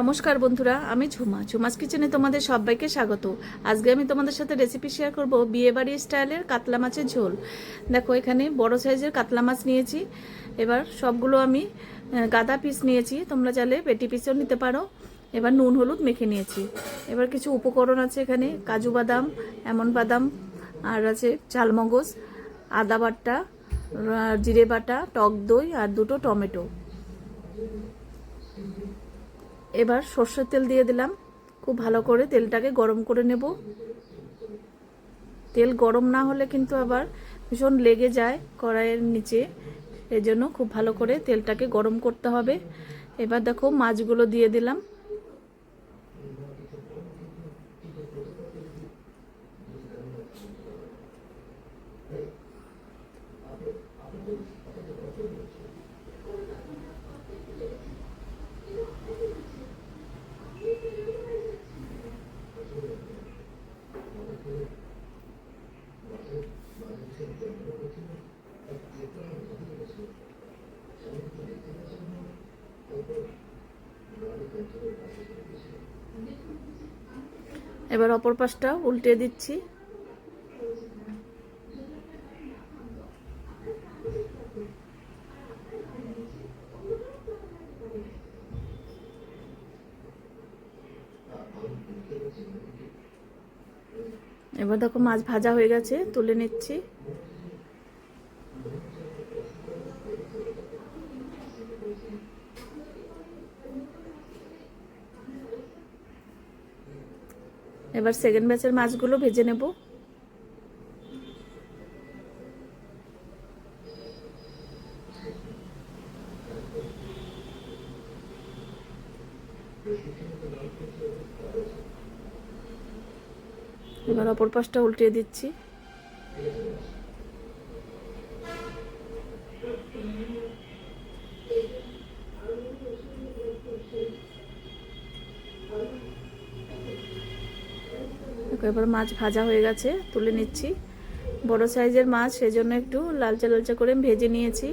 নমস্কার বন্ধুরা, আমি ঝুমা। ঝুমাস কিচেনে তোমাদের সবাইকে স্বাগত। আজকে আমি তোমাদের সাথে রেসিপি শেয়ার করব বিয়েবাড়ি স্টাইলের কাতলা মাছের ঝোল। দেখো, এখানে বড় সাইজের কাতলা মাছ নিয়েছি। এবার সবগুলো আমি গাদা পিস নিয়েছি। তোমরা চাইলে পেটি পিসও নিতে পারো। এবার নুন, হলুদ মেখে নিয়েছি। এবার কিছু উপকরণ আছে এখানে। কাজু বাদাম, এমন বাদাম, আর আছে চালমগজ, আদা বাটা জিরে বাটা, টক দই, আর দুটো টমেটো। এবার সর্ষের তেল দিয়ে দিলাম। খুব ভালো করে তেলটাকে গরম করে নেব। তেল গরম না হলে কিন্তু আবার ভীষণ লেগে যায় কড়াইয়ের নিচে। এজন্য জন্য খুব ভালো করে তেলটাকে গরম করতে হবে। এবার দেখো মাছগুলো দিয়ে দিলাম। এবার অপর পাশটা উল্টে দিচ্ছি। এবার দেখো মাছ ভাজা হয়ে গেছে তুলে নিচ্ছি। এবার সেকেন্ড ব্যাচের মাছগুলো ভেজে নেব। এবার অপর পাশটা উল্টিয়ে দিচ্ছি। দেখো, এবার মাছ ভাজা হয়ে গেছে, তুলে নিচ্ছি। বড় সাইজের মাছ, সেজন্য একটু লালচা লালচা করে ভেজে নিয়েছি।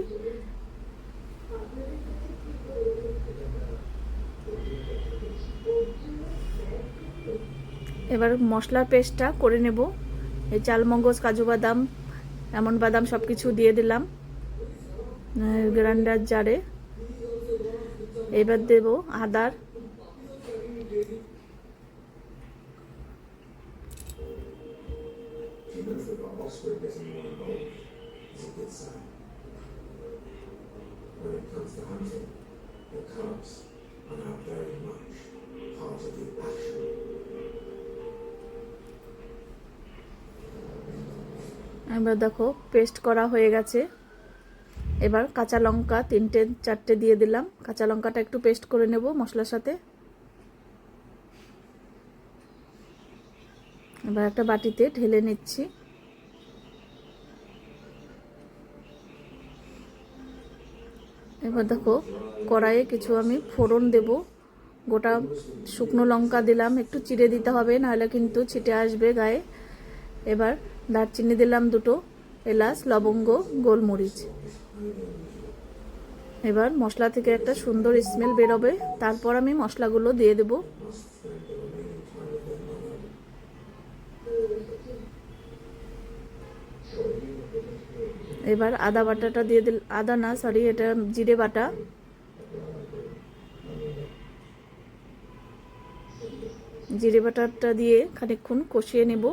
এবার মশলার পেস্টটা করে নেব। এই চালমগজ কাজু বাদাম এমন বাদাম সব কিছু দিয়ে দিলাম গ্রাইন্ডার জারে। এবার দেব আদার। The offspring doesn't want to go, is a good sign. When it comes to hunting, the cubs are now very much part of the action. এবার দেখো পেস্ট করা হয়ে গেছে এবার কাঁচা লঙ্কা তিনটে চারটে দিয়ে দিলাম কাঁচা লঙ্কাটা একটু পেস্ট করে নেব মশলার সাথে এবার একটা বাটিতে ঢেলে নিচ্ছি এবার দেখো, কড়াইয়ে কিছু আমি ফোড়ন দেব। গোটা শুকনো লঙ্কা দিলাম, একটু চিড়ে দিতে হবে, নাহলে কিন্তু ছিটে আসবে গায়ে। এবার দারচিনি দিলাম দুটো, এলাচ, লবঙ্গ, গোলমরিচ। এবার মশলা থেকে একটা সুন্দর স্মেল বেরোবে, তারপর আমি মশলাগুলো দিয়ে দেব। এবার আদা বাটাটা দিয়ে দিল, আদা না সরি এটা জিরে বাটা। জিরে বাটাটা দিয়ে খানিকক্ষণ কষিয়ে নেব।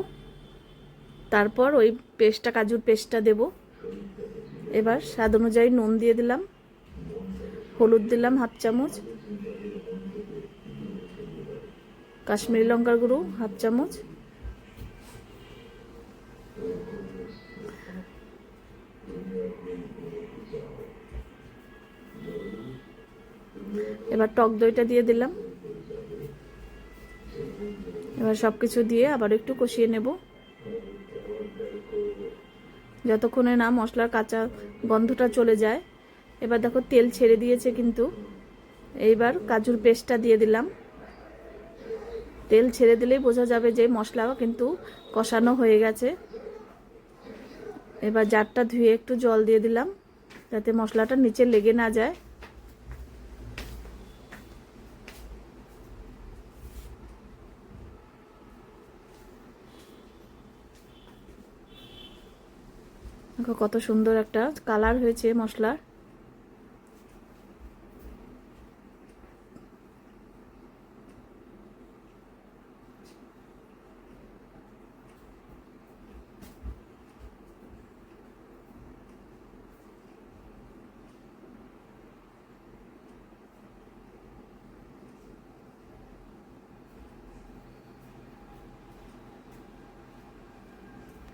তারপর ওই পেস্টটা, কাজুর পেস্টটা দেব। এবার স্বাদ অনুযায়ী নুন দিয়ে দিলাম। হলুদ দিলাম হাফ চামচ। কাশ্মীরি লঙ্কার গুঁড়ো হাফ চামচ। এবার টক দইটা দিয়ে দিলাম। এবার সব কিছু দিয়ে আবার একটু কষিয়ে নেব। যতক্ষণে না মশলার কাঁচা গন্ধটা চলে যায়। এবার দেখো তেল ছেড়ে দিয়েছে কিন্তু। এইবার কাজুর পেস্টটা দিয়ে দিলাম। তেল ছেড়ে দিলেই বোঝা যাবে যে মশলা কিন্তু কষানো হয়ে গেছে। এবার জারটা ধুয়ে একটু জল দিয়ে দিলাম, যাতে মশলাটা নিচে লেগে না যায় দেখো কত সুন্দর একটা কালার হয়েছে মশলার।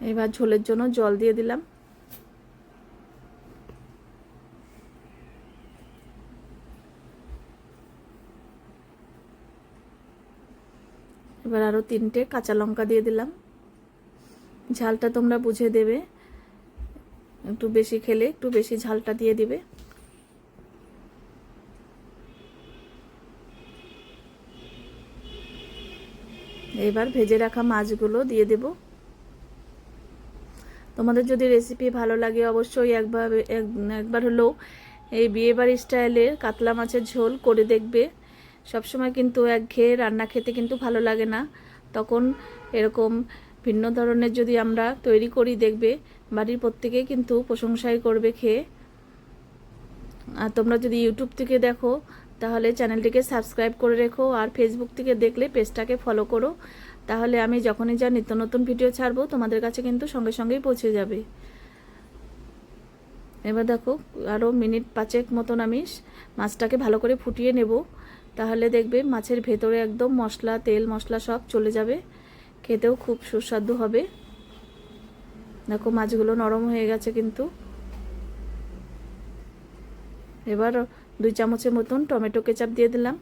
এবার ঝোলের জন্য জল দিয়ে দিলাম। এবার আরও তিনটে কাঁচা লঙ্কা দিয়ে দিলাম। ঝালটা তোমরা বুঝে দেবে। একটু বেশি খেলে একটু বেশি ঝালটা দিয়ে দিবে। এবার ভেজে রাখা মাছগুলো দিয়ে দেব। তোমাদের যদি রেসিপি ভালো লাগে অবশ্যই একবার, এক- একবার হলেও এই বিয়েবাড়ি স্টাইলের কাতলা মাছের ঝোল করে দেখবে। সবসময় কিন্তু একঘেয়ে রান্না খেতে কিন্তু ভালো লাগে না। তখন এরকম ভিন্ন ধরনের যদি আমরা তৈরি করি দেখবে, বাড়ির প্রত্যেকেই কিন্তু প্রশংসাই করবে খেয়ে। আর তোমরা যদি ইউটিউব থেকে দেখো, তাহলে চ্যানেলটিকে সাবস্ক্রাইব করে রেখো আর ফেসবুক থেকে দেখলে পেজটাকে ফলো করো। তাহলে আমি যখনই যা নিত্য নতুন ভিডিও ছাড়বো, তোমাদের কাছে কিন্তু সঙ্গে সঙ্গেই পৌঁছে যাবে। এবার দেখো আরও মিনিট পাঁচেক মতন আমি মাছটাকে ভালো করে ফুটিয়ে নেব। তাহলে দেখবে মাছের ভেতরে একদম মশলা, তেল, মশলা সব চলে যাবে। খেতেও খুব সুস্বাদু হবে। দেখো মাছগুলো নরম হয়ে গেছে কিন্তু। এবার দুই চামচের মতন টমেটো কেচাপ দিয়ে দিলাম।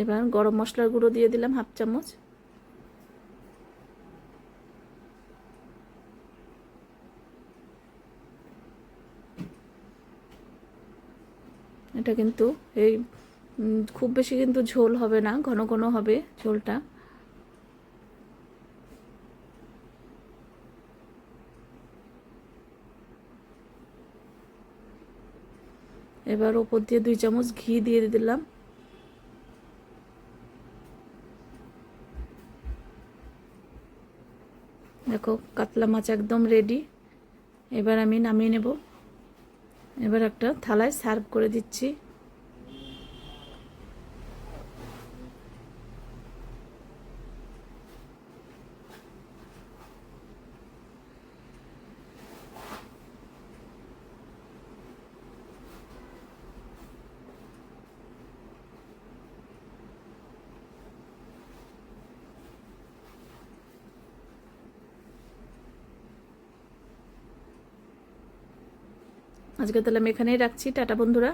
এবার গরম মশলার গুঁড়ো দিয়ে দিলাম হাফ চামচ। এটা কিন্তু এই খুব বেশি কিন্তু ঝোল হবে না, ঘন ঘন হবে ঝোলটা। এবার ওপর দিয়ে দুই চামচ ঘি দিয়ে দিলাম। দেখো, কাতলা মাছ একদম রেডি এবার আমি নামিয়ে নেব। এবার একটা থালায় সার্ভ করে দিচ্ছি। আজকে তাহলে আমি এখানেই রাখছি। টাটা বন্ধুরা।